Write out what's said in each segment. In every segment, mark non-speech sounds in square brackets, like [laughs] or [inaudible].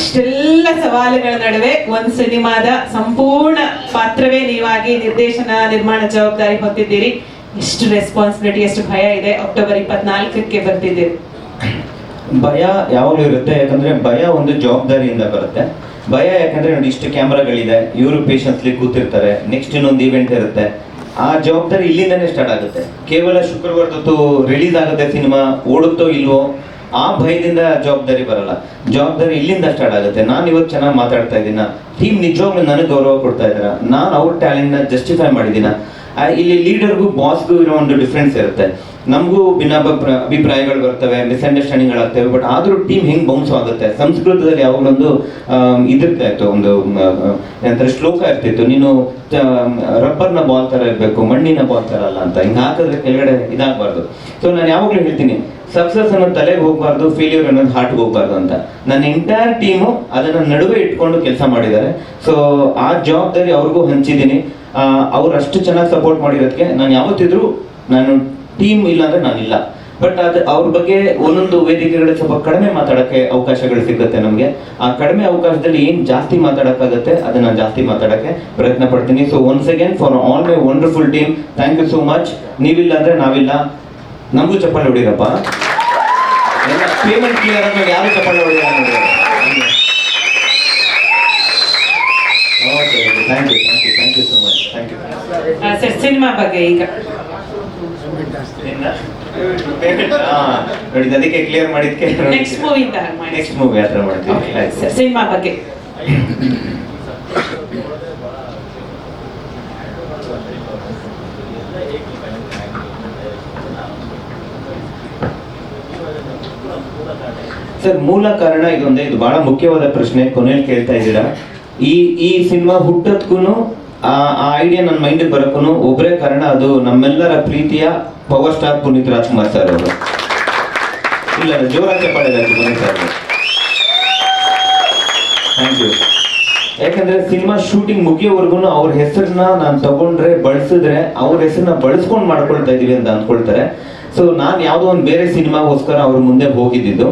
ಇಷ್ಟೆಲ್ಲ ಸವಾಲುಗಳ ನಡುವೆ ಒಂದು ಸಿನಿಮಾದ ಸಂಪೂರ್ಣ ಪಾತ್ರವೇ ನೀವಾಗಿ ನಿರ್ದೇಶನ ನಿರ್ಮಾಣ ಜವಾಬ್ದಾರಿ ಹೊತ್ತಿದ್ದೀರಿ ಎಷ್ಟು ರೆಸ್ಪಾನ್ಸಿಬಿಲಿಟಿ ಎಷ್ಟು ಭಯ ಇದೆ. ಅಕ್ಟೋಬರ್ ಇಪ್ಪತ್ನಾಲ್ಕಕ್ಕೆ ಬರ್ತಿದ್ದೀರಿ. ಭಯ ಯಾವಾಗಲೂ ಇರುತ್ತೆ. ಯಾಕಂದ್ರೆ ಭಯ ಒಂದು ಜವಾಬ್ದಾರಿಯಿಂದ ಬರುತ್ತೆ. ಭಯ ಯಾಕಂದ್ರೆ ನೋಡಿ, ಇಷ್ಟು ಕ್ಯಾಮ್ರಾಗಳಿದೆ. ಇವರು ಪೇಷನ್ಸ್ಲಿ ಕೂತಿರ್ತಾರೆ. ನೆಕ್ಸ್ಟ್ ಇನ್ನೊಂದು ಇವೆಂಟ್ ಇರುತ್ತೆ. ಆ ಜವಾಬ್ದಾರಿ ಇಲ್ಲಿಂದನೇ ಸ್ಟಾರ್ಟ್ ಆಗುತ್ತೆ. ಕೇವಲ ಶುಕ್ರವಾರದೊತ್ತು ರಿಲೀಸ್ ಆಗುತ್ತೆ ಸಿನಿಮಾ. ಓಡುತ್ತೋ ಇಲ್ವೋ ಆ ಭಯದಿಂದ ಜವಾಬ್ದಾರಿ ಬರಲ್ಲ. ಜವಾಬ್ದಾರಿ ಇಲ್ಲಿಂದ ಸ್ಟಾರ್ಟ್ ಆಗುತ್ತೆ. ನಾನು ಇವತ್ತು ಚೆನ್ನಾಗಿ ಮಾತಾಡ್ತಾ ಇದ್ದೀನ. ಟೀಮ್ ನಿಜವಾಗ್ಲೂ ನನಗೆ ಗೌರವ ಕೊಡ್ತಾ ಇದ್ದಾರೆ. ನಾನು ಅವ್ರ ಟ್ಯಾಲೆಂಟ್ನ ಜಸ್ಟಿಫೈ ಮಾಡಿದ್ದೀನ ಇಲ್ಲಿ ಲೀಡರ್ಗೂ ಬಾಸ್ಗೂ ಇರೋ ಒಂದು ಡಿಫ್ರೆನ್ಸ್ ಇರುತ್ತೆ. ನಮಗೂ ಭಿನ್ನಾಭ ಅಭಿಪ್ರಾಯಗಳು ಬರ್ತವೆ ಮಿಸ್ಅಂಡರ್ಸ್ಟ್ಯಾಂಡಿಂಗ್ಗಳಾಗ್ತವೆ ಬಟ್ ಆದರೂ ಟೀಮ್ ಹೆಂಗ್ ಬೌನ್ಸ್ ಆಗುತ್ತೆ? ಸಂಸ್ಕೃತದಲ್ಲಿ ಯಾವಾಗಲೊಂದು ಇದಿರ್ತಾ ಇತ್ತು ಒಂದು ಏನಂತಾರೆ, ಶ್ಲೋಕ ಇರ್ತಿತ್ತು. ನೀನು ರಬ್ಬರ್ನ ಬಾಲ್ ತರ ಇರಬೇಕು, ಮಣ್ಣಿನ ಬಾಲ್ ತರ ಅಲ್ಲ ಅಂತ. ಹಿಂಗೆ ಹಾಕಿದ್ರೆ ಕೆಳಗಡೆ ಇದಾಗಬಾರ್ದು. ಸೊ ನಾನು ಯಾವಾಗಲೂ ಹೇಳ್ತೀನಿ ಸಕ್ಸಸ್ ಅನ್ನೋದು ತಲೆಗೆ ಹೋಗ್ಬಾರ್ದು ಫೇಲ್ಯೂರ್ ಅನ್ನೋದು ಹಾರ್ಟ್ಗೆ ಹೋಗ್ಬಾರ್ದು ಅಂತ. ನನ್ನ ಎಂಟೈರ್ ಟೀಮು ಅದನ್ನ ನಡುವೆ ಇಟ್ಕೊಂಡು ಕೆಲಸ ಮಾಡಿದ್ದಾರೆ. ಸೊ ಆ ಜವಾಬ್ದಾರಿ ಅವ್ರಿಗೂ ಹಂಚಿದ್ದೀನಿ. ಅವ್ರು ಅಷ್ಟು ಚೆನ್ನಾಗಿ ಸಪೋರ್ಟ್ ಮಾಡಿರೋದಕ್ಕೆ ನಾನು ಯಾವತ್ತಿದ್ರು ನಾನು ಟೀಮ್ ಇಲ್ಲ ಅಂದ್ರೆ ನಾನಿಲ್ಲ. ಬಟ್ ಅದು ಅವ್ರ ಬಗ್ಗೆ ಒಂದೊಂದು ವೇದಿಕೆಗಳು ಸ್ವಲ್ಪ ಕಡಿಮೆ ಮಾತಾಡಕ್ಕೆ ಅವಕಾಶಗಳು ಸಿಗುತ್ತೆ ನಮಗೆ. ಆ ಕಡಿಮೆ ಅವಕಾಶದಲ್ಲಿ ಏನು ಜಾಸ್ತಿ ಮಾತಾಡಕ್ಕಾಗತ್ತೆ ಅದನ್ನ ಜಾಸ್ತಿ ಮಾತಾಡಕ್ಕೆ ಪ್ರಯತ್ನ ಪಡ್ತೀನಿ. So once again for all my wonderful team thank you so much ನೀವಿಲ್ಲ ಅಂದ್ರೆ ನಾವಿಲ್ಲ. ನಮಗೂ ಚಪ್ಪಾಳೆ ಹೊಡಿರಪ್ಪ. ಪೇಮೆಂಟ್ ಕ್ಲಿಯರ್ ಅಂದ್ರೆ ಯಾರು ಚಪ್ಪಾಳೆ ಹೊಡಿಲ್ಲ thank you thank you thank you so much thank you sir cinema ಬಗ್ಗೆ ಈಗ. ನೋಡಿ ಅದಕ್ಕೆ ಕ್ಲಿಯರ್ ಮಾಡಿದ್ಕೆ ನೆಕ್ಸ್ಟ್ ಮೂವಿ ಅಂತ ಮಾಡಿ. ನೆಕ್ಸ್ಟ್ ಮೂವಿ ಆತರ ಮಾಡ್ತೀವಿ. ಆಯ್ತು. ಸರ್ ಸಿನಿಮಾ ಬಗ್ಗೆ. ಸರ್ ಮೂಲ ಕಾರಣ ಇದೊಂದೇ ಇದು ಬಹಳ ಮುಖ್ಯವಾದ ಪ್ರಶ್ನೆ ಕೊನೆಯಲ್ಲಿ ಕೇಳ್ತಾ ಇದ್ದೀರಾ? ಈ ಈ ಸಿನಿಮಾ ಹುಟ್ಟದಕ್ಕೂ ಆ ಐಡಿಯಾ ನನ್ನ ಮೈಂಡ್ ಬರೋಕ್ಕೂ ಒಬ್ಬರೇ ಕಾರಣ ಅದು ನಮ್ಮೆಲ್ಲರ ಪ್ರೀತಿಯ power star Puneeth Rajkumar sir ಅವರು. ಇಲ್ಲ ಜೋರಾಗಿ ಚಪ್ಪಾಳೆ ಪುನೀತ್ ಸರ್ ಥ್ಯಾಂಕ್ ಯು ಯಾಕಂದ್ರೆ ಸಿನಿಮಾ ಶೂಟಿಂಗ್ ಮುಗಿಯೋವರೆಗೂ ಅವ್ರ ಹೆಸರನ್ನ ನಾನು ತಗೊಂಡ್ರೆ, ಬಳಸಿದ್ರೆ ಅವ್ರ ಹೆಸರನ್ನ ಬಳಸ್ಕೊಂಡು ಮಾಡ್ಕೊಳ್ತಾ ಇದೀವಿ ಅಂತ ಅಂದ್ಕೊಳ್ತಾರೆ. ಸೊ ನಾನು ಯಾವುದೋ ಒಂದು ಬೇರೆ ಸಿನಿಮಾಗೋಸ್ಕರ ಅವ್ರ ಮುಂದೆ ಹೋಗಿದ್ದಿದ್ದು.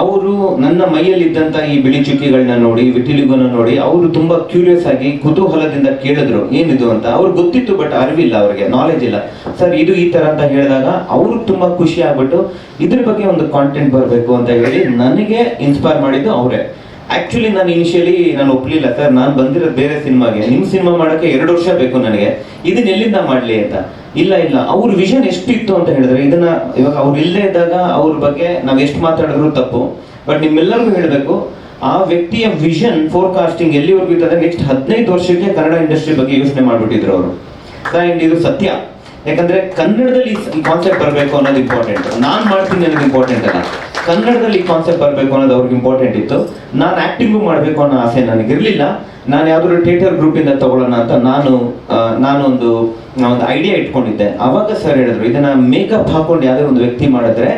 ಅವರು ನನ್ನ ಮೈಯಲ್ಲಿದ್ದಂಥ ಈ ಬಿಳಿ ಚುಕ್ಕಿಗಳನ್ನ ನೋಡಿ, ವಿಟಿಲಿಗೋನ ನೋಡಿ, ಅವರು ತುಂಬಾ ಕ್ಯೂರಿಯಸ್ ಆಗಿ ಕುತೂಹಲದಿಂದ ಕೇಳಿದ್ರು, ಏನಿದು ಅಂತ. ಅವ್ರಿಗೆ ಗೊತ್ತಿತ್ತು ಬಟ್ ಅರಿವಿಲ್ಲ ಅವ್ರಿಗೆ ನಾಲೆಜ್ ಇಲ್ಲ. ಸರ್, ಇದು ಈ ತರ ಅಂತ ಹೇಳಿದಾಗ ಅವರು ತುಂಬಾ ಖುಷಿ ಆಗ್ಬಿಟ್ಟು, ಇದ್ರ ಬಗ್ಗೆ ಒಂದು ಕಾಂಟೆಂಟ್ ಬರಬೇಕು ಅಂತ ಹೇಳಿ ನನಗೆ ಇನ್ಸ್ಪೈರ್ ಮಾಡಿದ್ದು ಅವರೇ. ಆಕ್ಚುಲಿ ನಾನು ಇನಿಷಿಯಲಿ ನಾನು ಒಪ್ಲಿಲ್ಲ. ಸರ್ ನಾನು ಬಂದಿರೋ ಬೇರೆ ಸಿನಿಮಾಗೆ. ನಿಮ್ಮ ಸಿನಿಮಾ ಮಾಡಕ್ಕೆ ಎರಡು ವರ್ಷ ಬೇಕು ನನಗೆ. ಇದನ್ನ ಎಲ್ಲಿಂದ ಮಾಡ್ಲಿ ಅಂತ? ಇಲ್ಲ ಇಲ್ಲ. ಅವ್ರ ವಿಷನ್ ಎಷ್ಟು ಇತ್ತು ಅಂತ ಹೇಳಿದ್ರೆ, ಇದನ್ನ ಇವಾಗ ಅವ್ರು ಇಲ್ಲದೆ ಇದ್ದಾಗ ಅವ್ರ ಬಗ್ಗೆ ನಾವು ಎಷ್ಟು ಮಾತಾಡಿದ್ರು ತಪ್ಪು. ಬಟ್ ನಿಮ್ಮೆಲ್ಲರಿಗೂ ಹೇಳಬೇಕು, ಆ ವ್ಯಕ್ತಿಯ ವಿಷನ್ ಫೋರ್ಕಾಸ್ಟಿಂಗ್ ಎಲ್ಲಿವರೆಗೂ ಇರ್ತದೆ ನೆಕ್ಸ್ಟ್ ಹದಿನೈದು ವರ್ಷಕ್ಕೆ ಕನ್ನಡ ಇಂಡಸ್ಟ್ರಿ ಬಗ್ಗೆ ಯೋಚನೆ ಮಾಡ್ಬಿಟ್ಟಿದ್ರು ಅವರು. ಅಂಡ್ ಇದು ಸತ್ಯ. ಯಾಕಂದ್ರೆ ಕನ್ನಡದಲ್ಲಿ ಈ ಕಾನ್ಸೆಪ್ಟ್ ಬರಬೇಕು ಅನ್ನೋದು ಇಂಪಾರ್ಟೆಂಟ್ ನಾನು ಮಾಡ್ತೀನಿ ಅನ್ನೋದು ಇಂಪಾರ್ಟೆಂಟ್ ಅಲ್ಲ. ಕನ್ನಡದಲ್ಲಿ ಕಾನ್ಸೆಪ್ಟ್ ಬರಬೇಕು ಅನ್ನೋದು ಅವ್ರಿಗೆ ಇಂಪಾರ್ಟೆಂಟ್ ಇತ್ತು. ನಾನು ಆಕ್ಟಿಂಗು ಮಾಡಬೇಕು ಅನ್ನೋ ಆಸೆ ನನಗಿರಲಿಲ್ಲ ನಾನು ಯಾವ್ದಾದ್ರು ಥಿಯೇಟರ್ ಗ್ರೂಪ್ ಇಂದ ತಗೊಳ್ಳೋಣ ಅಂತ ನಾನು ನಾನೊಂದು ಒಂದು ಐಡಿಯಾ ಇಟ್ಕೊಂಡಿದ್ದೆ. ಅವಾಗ ಸರ್ ಹೇಳಿದ್ರು, ಇದನ್ನ ಮೇಕಪ್ ಹಾಕೊಂಡು ಯಾವುದೇ ಒಂದು ವ್ಯಕ್ತಿ ಮಾಡಿದ್ರೆ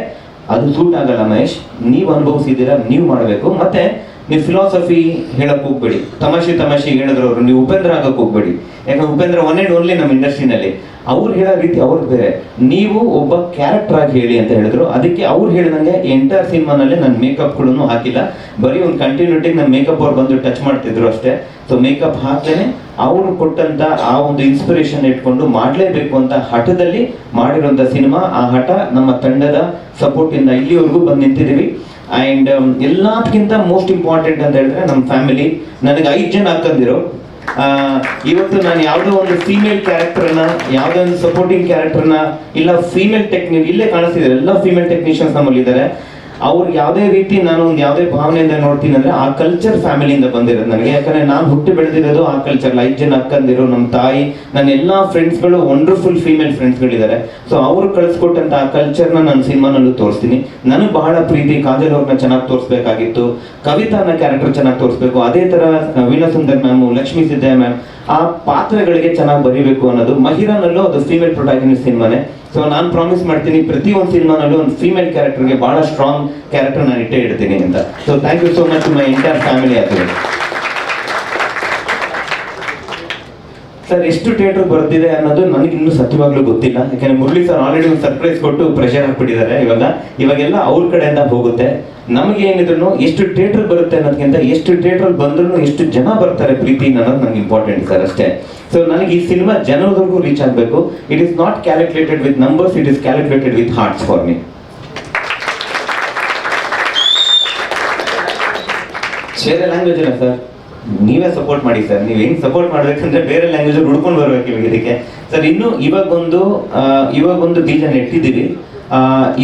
ಅದು ಸೂಟ್ ಆಗಲ್ಲ ಮಹೇಶ್. ನೀವು ಅನುಭವಿಸಿದ್ದೀರಾ, ನೀವು ಮಾಡಬೇಕು. ಮತ್ತೆ ನೀವು ಫಿಲಾಸಫಿ ಹೇಳಕ್ ಹೋಗ್ಬೇಡಿ. ತಮಾಷೆ ತಮಾಷೆ ಹೇಳಿದ್ರು ಅವರು, ನೀವು ಉಪೇಂದ್ರ ಆಗಕ್ ಹೋಗ್ಬೇಡಿ. ಯಾಕಂದ್ರೆ ಉಪೇಂದ್ರ ಒನ್ ಅಂಡ್ ಓನ್ಲಿ ನಮ್ಮ ಇಂಡಸ್ಟ್ರಿನಲ್ಲಿ ಅವ್ರು ಹೇಳೋ ರೀತಿ ಅವ್ರದ್ದು ಬೇರೆ. ನೀವು ಒಬ್ಬ ಕ್ಯಾರೆಕ್ಟರ್ ಆಗಿ ಹೇಳಿ ಅಂತ ಹೇಳಿದ್ರು, ಅದಕ್ಕೆ ಅವ್ರು ಹೇಳಿದಂಗೆ ಎಂಟೈರ್ ನನ್ನ ಮೇಕಪ್ ಕೂಡ ಹಾಕಿಲ್ಲ. ಬರೀ ಒಂದು ಕಂಟಿನ್ಯೂಟಿಗೆ ನನ್ನ ಮೇಕಪ್ ಅವ್ರು ಬಂದು ಟಚ್ ಮಾಡ್ತಿದ್ರು ಅಷ್ಟೇ. ಸೊ ಮೇಕಪ್ ಹಾಕ್ತೇನೆ ಅವರು ಕೊಟ್ಟಂತ ಆ ಒಂದು ಇನ್ಸ್ಪಿರೇಷನ್ ಇಟ್ಕೊಂಡು ಮಾಡಲೇಬೇಕು ಅಂತ ಹಠದಲ್ಲಿ ಮಾಡಿರುವಂತ ಸಿನಿಮಾ. ಆ ಹಠ ನಮ್ಮ ತಂಡದ ಸಪೋರ್ಟ್ ಇಂದ ಇಲ್ಲಿವರೆಗೂ ಬಂದು ನಿಂತಿದ್ದೀವಿ. ಅಂಡ್ ಎಲ್ಲದಕ್ಕಿಂತ ಮೋಸ್ಟ್ ಇಂಪಾರ್ಟೆಂಟ್ ಅಂತ ಹೇಳಿದ್ರೆ ನಮ್ಮ ಫ್ಯಾಮಿಲಿ ನನಗೆ ಐದು ಜನ ಅಕ್ಕಂದಿರು. ಇವತ್ತು ನಾನು ಯಾವುದೋ ಒಂದು ಫೀಮೇಲ್ ಕ್ಯಾರೆಕ್ಟರ್ನ ಯಾವುದೋ ಒಂದು ಸಪೋರ್ಟಿಂಗ್ ಕ್ಯಾರೆಕ್ಟರ್ನ ಇಲ್ಲ ಫೀಮೇಲ್ ಟೆಕ್ನಿಕ್ ಇಲ್ಲೇ ಕಾಣಿಸ್ತಿದ್ದಾರೆ ಎಲ್ಲ ಫೀಮೇಲ್ ಟೆಕ್ನಿಷಿಯನ್ಸ್ ನಮ್ಮಲ್ಲಿ ಇದ್ದಾರೆ ಅವ್ರಿಗೆ ಯಾವುದೇ ರೀತಿ ನಾನು ಒಂದು ಯಾವುದೇ ಭಾವನೆಯಿಂದ ನೋಡ್ತೀನಿ ಅಂದ್ರೆ ಆ ಕಲ್ಚರ್ ಫ್ಯಾಮಿಲಿಯಿಂದ ಬಂದಿರೋದು ನನಗೆ. ಯಾಕಂದ್ರೆ ನಾನು ಹುಟ್ಟಿ ಬೆಳೆದಿರೋದು ಆ ಕಲ್ಚರ್ ಐದು ಜನ ಅಕ್ಕಂದಿರು ನಮ್ಮ ತಾಯಿ, ನನ್ನ ಎಲ್ಲಾ ಫ್ರೆಂಡ್ಸ್ಗಳು ವಂಡರ್ಫುಲ್ ಫೀಮೇಲ್ ಫ್ರೆಂಡ್ಸ್ಗಳಿದ್ದಾರೆ ಸೊ ಅವ್ರು ಕಳಿಸ್ಕೊಟ್ಟಂತ ಆ ಕಲ್ಚರ್ನ ನಾನು ಸಿನಿಮಾನಲ್ಲೂ ತೋರಿಸ್ತೀನಿ. ನನಗೆ ಬಹಳ ಪ್ರೀತಿ. ಕಾಜಲ್ ಅವ್ರನ್ನ ಚೆನ್ನಾಗಿ ತೋರಿಸ್ಬೇಕಾಗಿತ್ತು. ಕವಿತಾನ ಕ್ಯಾರೆಕ್ಟರ್ ಚೆನ್ನಾಗಿ ತೋರಿಸ್ಬೇಕು. ಅದೇ ತರ ವೀಣಾ ಸುಂದರ್ ಮ್ಯಾಮ್ ಲಕ್ಷ್ಮೀ ಸಿದ್ದಯ್ಯ ಮ್ಯಾಮ್ ಆ ಪಾತ್ರಗಳಿಗೆ ಚೆನ್ನಾಗಿ ಬರೀಬೇಕು ಅನ್ನೋದು. ಮಹಿರಾನಲ್ಲೂ ಅದು ಫೀಮೇಲ್ ಪ್ರೊಟಾಗನಿಸ್ಟ್ ಸಿನಿಮಾನೆ. ಸೊ ನಾನು ಪ್ರಾಮಿಸ್ ಮಾಡ್ತೀನಿ, ಪ್ರತಿ ಒಂದು ಸಿನಿಮಾನಲ್ಲೂ ಒಂದು ಫೀಮೇಲ್ ಕ್ಯಾರೆಕ್ಟರ್ಗೆ ಬಹಳ ಸ್ಟ್ರಾಂಗ್ ಕ್ಯಾರೆಕ್ಟರ್ ನಾನು ಇಟ್ಟೇ ಇಡ್ತೀನಿ ಅಂತ. So thank you so much my entire family ಅದು ಸರ್ ಎಷ್ಟು ಥಿಯೇಟರ್ ಬರ್ತಿದೆ ಅನ್ನೋದು ನನಗೆ ಇನ್ನೂ ಸತ್ಯವಾಗ್ಲೂ ಗೊತ್ತಿಲ್ಲ. ಯಾಕಂದ್ರೆ ಮುರಳಿ ಸರ್ ಆಲ್ರೆಡಿ ಒಂದು ಸರ್ಪ್ರೈಸ್ ಕೊಟ್ಟು ಪ್ರೆಷರ್ ಹಾಕ್ಬಿಟ್ಟಿದ್ದಾರೆ. ಇವಾಗ, ಇವಾಗೆಲ್ಲ ಅವ್ರ ಕಡೆಯಿಂದ ಹೋಗುತ್ತೆ. ನಮ್ಗೆ ಏನಿದ್ರು ಎಷ್ಟು ಥಿಯೇಟರ್ ಬರುತ್ತೆ ಅನ್ನೋದಕ್ಕಿಂತ ಎಷ್ಟು ಥಿಯೇಟರ್ ಬಂದ್ರು ಎಷ್ಟು ಜನ ಬರ್ತಾರೆ ಪ್ರೀತಿ ಅನ್ನೋದು ನಂಗೆ ಇಂಪಾರ್ಟೆಂಟ್ ಸರ್ ಅಷ್ಟೇ. ಸೊ ನನಗೆ ಈ ಸಿನಿಮಾ ಜನರವರೆಗೂ ರೀಚ್ ಆಗಬೇಕು. It is not calculated with numbers it is calculated with hearts for me ಬೇರೆ ಲ್ಯಾಂಗ್ವೇಜ್ ಇಲ್ಲ ಸರ್ ನೀವೇ ಸಪೋರ್ಟ್ ಮಾಡಿ ಸರ್ ನೀವು ಹೆಂಗ್ ಸಪೋರ್ಟ್ ಮಾಡ್ಬೇಕಂದ್ರೆ ಬೇರೆ ಲ್ಯಾಂಗ್ವೇಜ್ ಹುಡ್ಕೊಂಡು ಬರ್ಬೇಕು ಇವಾಗ ಇದಕ್ಕೆ. ಸರ್ ಇನ್ನು ಇವಾಗ ಒಂದು ಇವಾಗ ಒಂದು ಬೀಜ ನೆಟ್ಟಿದ್ದೀವಿ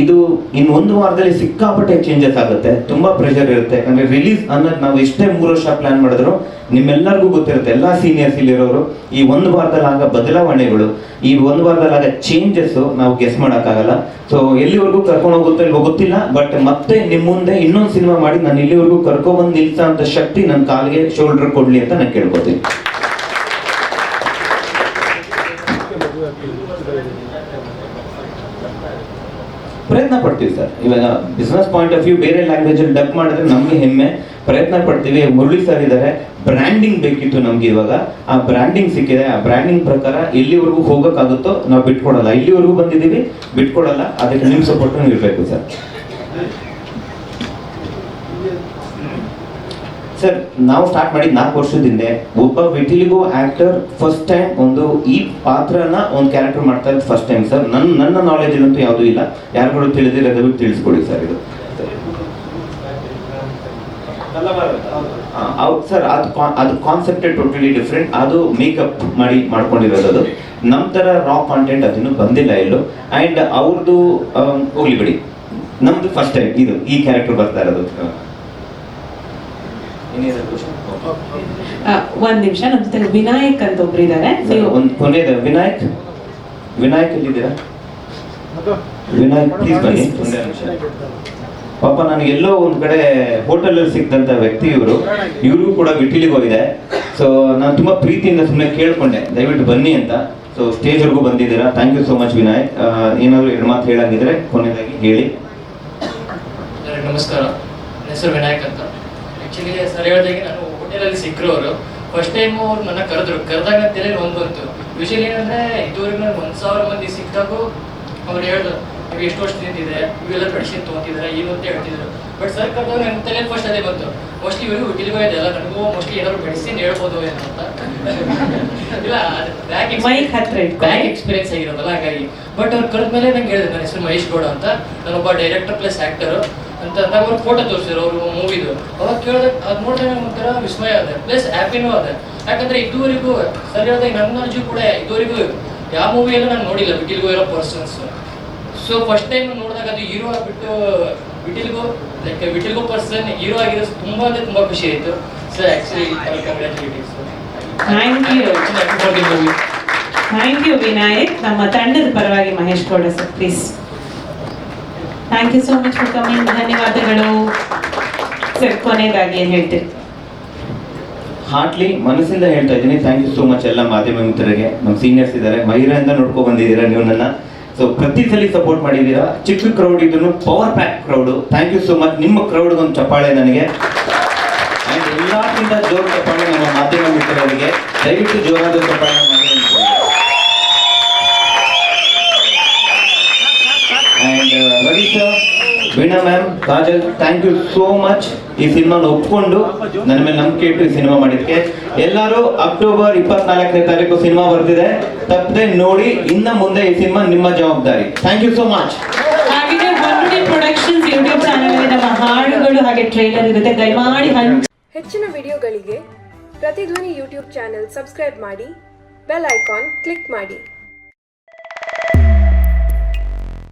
ಇದು ಇನ್ನು ಒಂದು ವಾರದಲ್ಲಿ ಸಿಕ್ಕಾಪಟ್ಟೆ ಚೇಂಜಸ್ ಆಗುತ್ತೆ. ತುಂಬಾ ಪ್ರೆಷರ್ ಇರುತ್ತೆ. ಯಾಕಂದ್ರೆ ರಿಲೀಸ್ ಅನ್ನೋದು ನಾವು ಇಷ್ಟೇ ಮೂರು ವರ್ಷ ಪ್ಲಾನ್ ಮಾಡಿದ್ರು. ನಿಮ್ಮೆಲ್ಲರಿಗೂ ಗೊತ್ತಿರುತ್ತೆ, ಎಲ್ಲಾ ಸೀನಿಯರ್ಸ್ ಇಲ್ಲಿರೋರು, ಈ ಒಂದು ವಾರದಲ್ಲಿ ಆಗ ಬದಲಾವಣೆಗಳು, ಈ ಒಂದು ವಾರದಲ್ಲಿ ಆಗ ಚೇಂಜಸ್ ನಾವು ಗೆಸ್ ಮಾಡೋಕ್ಕಾಗಲ್ಲ. ಸೊ ಎಲ್ಲಿವರೆಗೂ ಕರ್ಕೊಂಡು ಹೋಗುತ್ತೆ ಗೊತ್ತಿಲ್ಲ ಬಟ್ ಮತ್ತೆ ನಿಮ್ಮ ಮುಂದೆ ಇನ್ನೊಂದು ಸಿನಿಮಾ ಮಾಡಿ ನಾನು ಇಲ್ಲಿವರೆಗೂ ಕರ್ಕೊಂಡ್ಬಂದು ನಿಲ್ಸೋ ಅಂತ ಶಕ್ತಿ ನನ್ನ ಕಾಲಿಗೆ ಶೋಲ್ಡರ್ ಕೊಡ್ಲಿ ಅಂತ ನಾನು ಕೇಳ್ಕೊತೀನಿ. ಪ್ರಯತ್ನ ಪಡ್ತೀವಿ ಸರ್. ಇವಾಗ ಬಿಸ್ನೆಸ್ ಪಾಯಿಂಟ್ ಆಫ್ ವ್ಯೂ ಬೇರೆ ಲ್ಯಾಂಗ್ವೇಜ್ ಅಲ್ಲಿ ಡಬ್ ಮಾಡಿದ್ರೆ ನಮ್ಗೆ ಹೆಮ್ಮೆ. ಪ್ರಯತ್ನ ಪಡ್ತೀವಿ, ಮುರಳಿ ಸರ್ ಇದ್ದಾರೆ ಬ್ರ್ಯಾಂಡಿಂಗ್ ಬೇಕಿತ್ತು ನಮ್ಗೆ ಇವಾಗ. ಆ ಬ್ರ್ಯಾಂಡಿಂಗ್ ಸಿಕ್ಕಿದೆ. ಆ ಬ್ರ್ಯಾಂಡಿಂಗ್ ಪ್ರಕಾರ ಎಲ್ಲಿವರೆಗೂ ಹೋಗೋಕ್ಕಾಗುತ್ತೋ ನಾವು ಬಿಟ್ಕೊಡಲ್ಲ. ಇಲ್ಲಿವರೆಗೂ ಬಂದಿದ್ದೀವಿ, ಬಿಟ್ಕೊಡಲ್ಲ. ಅದಕ್ಕೆ ನಿಮ್ಮ ಸಪೋರ್ಟ್ ಇರಬೇಕು ಸರ್. ಸರ್, ನಾವು ಸ್ಟಾರ್ಟ್ ಮಾಡಿದ ನಾಲ್ಕು ವರ್ಷದ ಹಿಂದೆ ಒಬ್ಬ ವಿಟಿಲಿಗೋ ಆಕ್ಟರ್ ಫಸ್ಟ್ ಟೈಮ್ ಒಂದು ಈ ಪಾತ್ರನ ಒಂದು ಕ್ಯಾರೆಕ್ಟರ್ ಮಾಡ್ತಾ ಇರೋದು ಫಸ್ಟ್ ಟೈಮ್ ಸರ್. ನನ್ನ ನನ್ನ ನಾಲೆಜ್ ಅಂತೂ ಯಾವುದೂ ಇಲ್ಲ. ಯಾರುಗಳು ಅದನ್ನು ತಿಳಿಸ್ಕೊಡಿ ಸರ್ ಇದು. ಹೌದು ಸರ್. ಅದು ಅದು ಕಾನ್ಸೆಪ್ಟ್ ಟೋಟಲಿ ಡಿಫ್ರೆಂಟ್ ಅದು ಮೇಕಪ್ ಮಾಡಿ, ಮಾಡ್ಕೊಂಡಿರೋದು ಅದು. ನಮ್ಮ ಥರ ರಾ ಕಾಂಟೆಂಟ್ ಅದಿನ್ನೂ ಬಂದಿಲ್ಲ ಎಲ್ಲೂ. ಆ್ಯಂಡ್ ಅವ್ರದ್ದು ಹೋಗ್ಲಿ ಬಿಡಿ. ನಮ್ಮದು ಫಸ್ಟ್ ಟೈಮ್ ಇದು, ಈ ಕ್ಯಾರೆಕ್ಟರ್ ಬರ್ತಾ ಇರೋದು. ಒಂದ್ ನಿಮಿಷ ನಮ್ಮ ಜೊತೆ ವಿನಾಯಕ್ ಅಂತ ಒಬ್ರು ಇದ್ದಾರೆ ಒಂದು ಕೊನೆಯದು. ವಿನಾಯಕ್? ವಿನಾಯಕ್ ಎಲ್ಲಿದ್ದೀರಾ? ವಿನಾಯಕ್ ಪ್ಲೀಸ್ ಬನ್ನಿ. ಒಂದೇ ನಿಮಿಷ. ಪಾಪ ನನಗೆ ಎಲ್ಲೋ ಒಂದ್ ಕಡೆ ಹೋಟೆಲ್ ಅಲ್ಲಿ ಸಿಕ್ಕಂತ ವ್ಯಕ್ತಿ ಇವರು. ಇವರು ಕೂಡ ವಿಟಿಲಿಗೆ ಹೋಗಿದೆ. ಸೊ ನಾನು ತುಂಬಾ ಪ್ರೀತಿಯಿಂದ ಸುಮ್ಮನೆ ಕೇಳ್ಕೊಂಡೆ. ದಯವಿಟ್ಟು ಬನ್ನಿ ಅಂತ. ಸೊ ಸ್ಟೇಜ್ ವರ್ಗು ಬಂದಿದ್ದೀರಾ? Thank you so much Vinayak. ಏನಾದರೂ ಎರಡು ಮಾತು ಹೇಳಂಗಿದ್ರೆ ಕೊನೆಯದಾಗಿ ಹೇಳಿ. ನಮಸ್ಕಾರ. ಹೆಸರು ವಿನಾಯಕ್ ಅಂತ. ಆ್ಯಕ್ಚುಲಿ ಸರ್ ಹೇಳ್ದಾಗೆ ನಾನು ಹೋಟೆಲಲ್ಲಿ ಸಿಕ್ಕರು ಅವರು ಫಸ್ಟ್ ಟೈಮ್ ಅವ್ರು ನನ್ನ ಕರೆದ್ರು. ಕರೆದಾಗ ತಲೆಯಲ್ಲಿ ಒಂದು ಬಂತು. ಯೂಶಲಿ ಏನಂದ್ರೆ ಇದುವರೆಗೂ ನಾನು ಒಂದು ಸಾವಿರ ಮಂದಿ ಸಿಕ್ಕಾಗೂ ಅವ್ರು ಹೇಳಿದ್ರು ನೀವು ಎಷ್ಟು ವರ್ಷ ಇದೆ? ಇವೆಲ್ಲ ಮೆಡಿಸಿನ್ ತೊಗೊಂತಿದ್ದಾರೆ? ಏನು ಅಂತ ಹೇಳ್ತಿದ್ರು. ಬಟ್ ಸರ್ ಕರೆದಾಗ ನನ್ನ ತಲೆ ಫಸ್ಟ್ ಅದೇ ಬಂತು. ಮೋಸ್ಟ್ಲಿ ಇವರು ಹುಟ್ಟಿಲ್ಗೋ ಇದೆ ಅಲ್ಲ ನನಗೂ ಮೋಸ್ಟ್ಲಿ ಏನಾದ್ರು ಮೆಡಿಸಿನ್ ಹೇಳ್ಬೋದು ಏನೋ ಅಂತ. [laughs] ಇಲ್ಲ ಬ್ಯಾಕ್. ಬ್ಯಾಕ್ ಎಕ್ಸ್ಪೀರಿಯನ್ಸ್ ಆಗಿರೋದಲ್ಲ ಹಾಗಾಗಿ. ಬಟ್ ಅವ್ರು ಕರೆದ ಮೇಲೆ ನಂಗೆ ಹೇಳಿದ್ರು ನನ್ನ ಹೆಸರು ಮಹೇಶ್ ಗೌಡ ಅಂತ. ನಾನೊಬ್ಬ ಡೈರೆಕ್ಟರ್ ಪ್ಲಸ್ ಆ್ಯಕ್ಟರ್ ಅಂತ ನಮ್ಮ ಅವ್ರು ಫೋಟೋ ತೋರಿಸಿದ್ರು ಅವರು ಮೂವಿದು ಅವಾಗ ಕೇಳಿದಾಗ ಅದು ನೋಡಿದಾಗ ಒಂಥರ ವಿಸ್ಮಯ ಇದೆ ಪ್ಲಸ್ ಹ್ಯಾಪಿನೂ ಅದ ಯಾಕಂದ್ರೆ ಇದುವರೆಗೂ ಸರಿಯಾದ ಹೇಳಿದಾಗ ನನ್ನ ಅರ್ಜು ಕೂಡ ಇದುವರೆಗೂ ಯಾವ ಮೂವಿಯಲ್ಲೂ ನಾನು ನೋಡಿಲ್ಲ ವಿಟಿಲ್ಗೋ ಇರೋ ಪರ್ಸನ್ಸ್ ಸೊ ಫಸ್ಟ್ ಟೈಮ್ ನೋಡಿದಾಗ ಅದು ಹೀರೋ ಆಗಿಬಿಟ್ಟು vitiligo like vitiligo person hero ಆಗಿರೋ ತುಂಬಾ ಅಂದ್ರೆ ತುಂಬಾ ಖುಷಿ ಆಯಿತು. So actually congratulations thank you thank you Vinayak ನಮ್ಮ ತಂಡದ ಪರವಾಗಿ Mahesh Gowda sir please thank you so much for coming ಧನ್ಯವಾದಗಳು ಸರ್, ಕೊನೆಯದಾಗಿ ಏನು ಹೇಳ್ತೀರಿ? ಹಾರ್ಟ್ಲಿ ಮನಸ್ಸಿಂದ ಹೇಳ್ತಾ ಇದ್ದೀನಿ. ಥ್ಯಾಂಕ್ ಯು ಸೋ ಮಚ್ ಎಲ್ಲ ಮಾಧ್ಯಮ ಮಿತ್ರರಿಗೆ. ನಮ್ಮ ಸೀನಿಯರ್ಸ್ ಇದ್ದಾರೆ. ಮಹಿಳೆಯಿಂದ ನೋಡ್ಕೊ ಬಂದಿದ್ದೀರಾ ನೀವು ನನ್ನ? ಸೊ ಪ್ರತಿ ಸಲ ಸಪೋರ್ಟ್ ಮಾಡಿದ್ದೀರಾ? ಚಿಕ್ಕ ಕ್ರೌಡ್ ಇದ್ರು power pack crowd thank you so much ನಿಮ್ಮ ಕ್ರೌಡ್ ಒಂದು ಚಪ್ಪಾಳೆ ನನಗೆ. ಎಲ್ಲಕ್ಕಿಂತ ಜೋರು ಚಪ್ಪಾಳೆ ನಮ್ಮ ಮಾಧ್ಯಮ ಮಿತ್ರರಿಗೆ. ದಯವಿಟ್ಟು ಜೋರಾದ ಚಪ್ಪಾಳೆ Kajal thank you so much ಈ ಸಿನಿಮಾನ ಒಪ್ಕೊಂಡು ನನ್ನ ಮೇಲೆ ನಂಬಿಕೆ ಇಟ್ಟು ಈ ಸಿನಿಮಾ ಮಾಡಿದ್ಕೆ ಎಲ್ಲರೂ ಅಕ್ಟೋಬರ್ ಇಪ್ಪತ್ನಾಲ್ಕನೇ ತಾರೀಕು ಸಿನಿಮಾ ಬರ್ತಿದೆ. ತಪ್ಪದೆ ನೋಡಿ ಇನ್ನ ಮುಂದೆ ಈ ಸಿನಿಮಾ ನಿಮ್ಮ ಜವಾಬ್ದಾರಿ. Thank you so much productions YouTube channel ನಮ್ಮ ಹಾಡುಗಳು ಹಾಗೆ ಟ್ರೈಲರ್ ಇರುತ್ತೆ. ದಯಮಾಡಿ ಹೆಚ್ಚಿನ ವಿಡಿಯೋಗಳಿಗೆ ಪ್ರತಿಧ್ವನಿ ಯೂಟ್ಯೂಬ್ ಚಾನೆಲ್ ಸಬ್ಸ್ಕ್ರೈಬ್ ಮಾಡಿ ಬೆಲ್ ಐಕಾನ್ ಕ್ಲಿಕ್ ಮಾಡಿ.